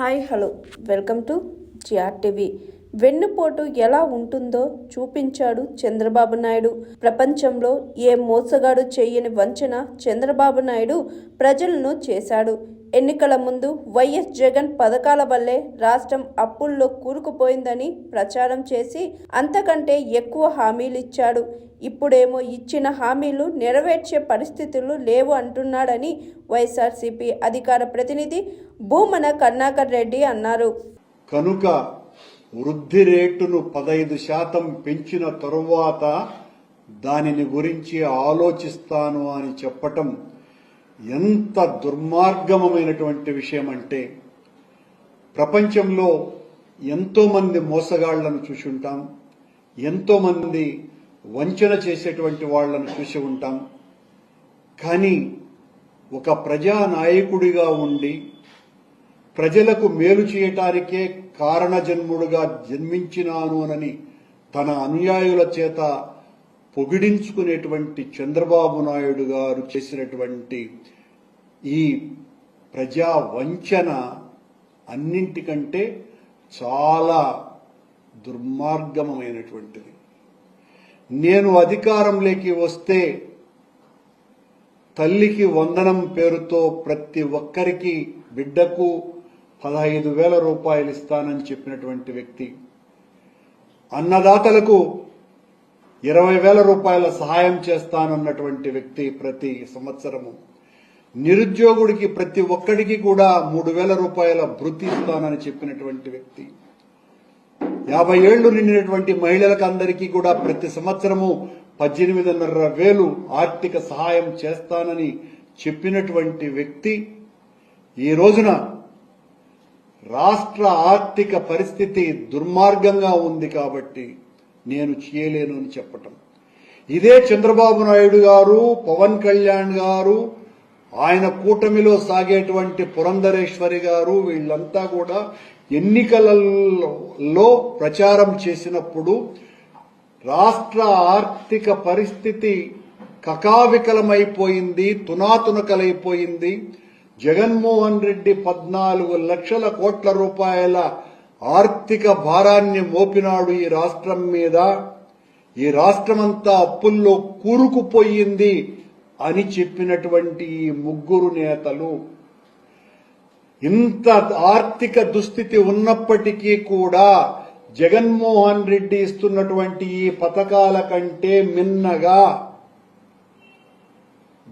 Hi hello. Welcome to GR TV. వెన్నుపోటు ఎలా ఉంటుందో చూపించాడు చంద్రబాబు నాయుడు. ప్రపంచంలో ఏ మోసగాడు చేయని వంచన చంద్రబాబు నాయుడు ప్రజలను చేశాడు. ఎన్నికల ముందు వైఎస్ జగన్ పథకాల వల్లే రాష్ట్రం అప్పుల్లో కూరుకుపోయిందని ప్రచారం చేసి అంతకంటే ఎక్కువ హామీలు ఇచ్చాడు. ఇప్పుడేమో ఇచ్చిన హామీలు నెరవేర్చే పరిస్థితులు లేవు అంటున్నాడని వైఎస్ఆర్సీపీ అధికార ప్రతినిధి భూమన కర్ణాకర్ రెడ్డి అన్నారు. కనుక వృద్ధి రేటును పదైదు శాతం పెంచిన తరువాత దానిని గురించి ఆలోచిస్తాను అని చెప్పటం ఎంత దుర్మార్గమైనటువంటి విషయం అంటే ప్రపంచంలో ఎంతో మంది మోసగాళ్ళను చూసి ఉంటాం ఎంతో మంది వంచన చేసేటువంటి వాళ్ళను చూసి ఉంటాం. కానీ ఒక ప్రజానాయకుడిగా ఉండి ప్రజలకు మేలు చేయటానికే కారణజన్ముడుగా జన్మించినాను అని తన అనుయాయుల చేత పొగిడించుకునేటువంటి చంద్రబాబు నాయుడు గారు చేసినటువంటి ఈ ప్రజా వంచన అన్నింటికంటే చాలా దుర్మార్గమైనటువంటిది. నేను అధికారంలోకి వస్తే తల్లికి వందనం పేరుతో ప్రతి ఒక్కరికి బిడ్డకు పదహైదు వేల రూపాయలు ఇస్తానని చెప్పినటువంటి వ్యక్తి. అన్నదాతలకు ఇరవై వేల రూపాయల సహాయం చేస్తానన్నటువంటి వ్యక్తి ప్రతి సంవత్సరము. నిరుద్యోగుడికి ప్రతి ఒక్కడికి కూడా మూడు వేల రూపాయల భృతి ఇస్తానని చెప్పినటువంటి వ్యక్తి. యాభై ఏళ్ళు నిండినటువంటి మహిళలకు అందరికీ కూడా ప్రతి సంవత్సరము పద్దెనిమిదిన్నర వేలు ఆర్థిక సహాయం చేస్తానని చెప్పినటువంటి వ్యక్తి ఈ రోజున రాష్ట్ర ఆర్థిక పరిస్థితి దుర్మార్గంగా ఉంది కాబట్టి నేను చేయలేను అని చెప్పటం. ఇదే చంద్రబాబు నాయుడు గారు పవన్ కళ్యాణ్ గారు ఆయన కూటమిలో సాగేటువంటి పురంధరేశ్వరి గారు వీళ్ళంతా కూడా ఎన్నికలలో ప్రచారం చేసినప్పుడు రాష్ట్ర ఆర్థిక పరిస్థితి కకావికలమైపోయింది తునాతునకలైపోయింది. జగన్మోహన్ రెడ్డి పద్నాలుగు లక్షల కోట్ల రూపాయల ఆర్థిక భారాన్ని మోపినాడు ఈ రాష్ట్రం మీద. ఈ రాష్ట్రమంతా అప్పుల్లో కూరుకుపోయింది అని చెప్పినటువంటి ఈ ముగ్గురు నేతలు. ఇంత ఆర్థిక దుస్థితి ఉన్నప్పటికీ కూడా జగన్మోహన్ రెడ్డి ఇస్తున్నటువంటి ఈ పథకాల కంటే మిన్నగా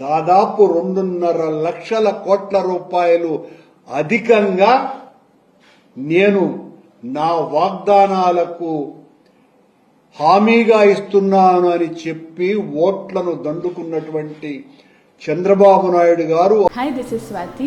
దాదాపు రెండున్నర లక్షల కోట్ల రూపాయలు అధికంగా నేను నా వాగ్దానాలకు హామీగా ఇస్తున్నాను అని చెప్పి ఓట్లను దండుకున్నటువంటి Chandrababu Naidu garu. Hi this is Swathi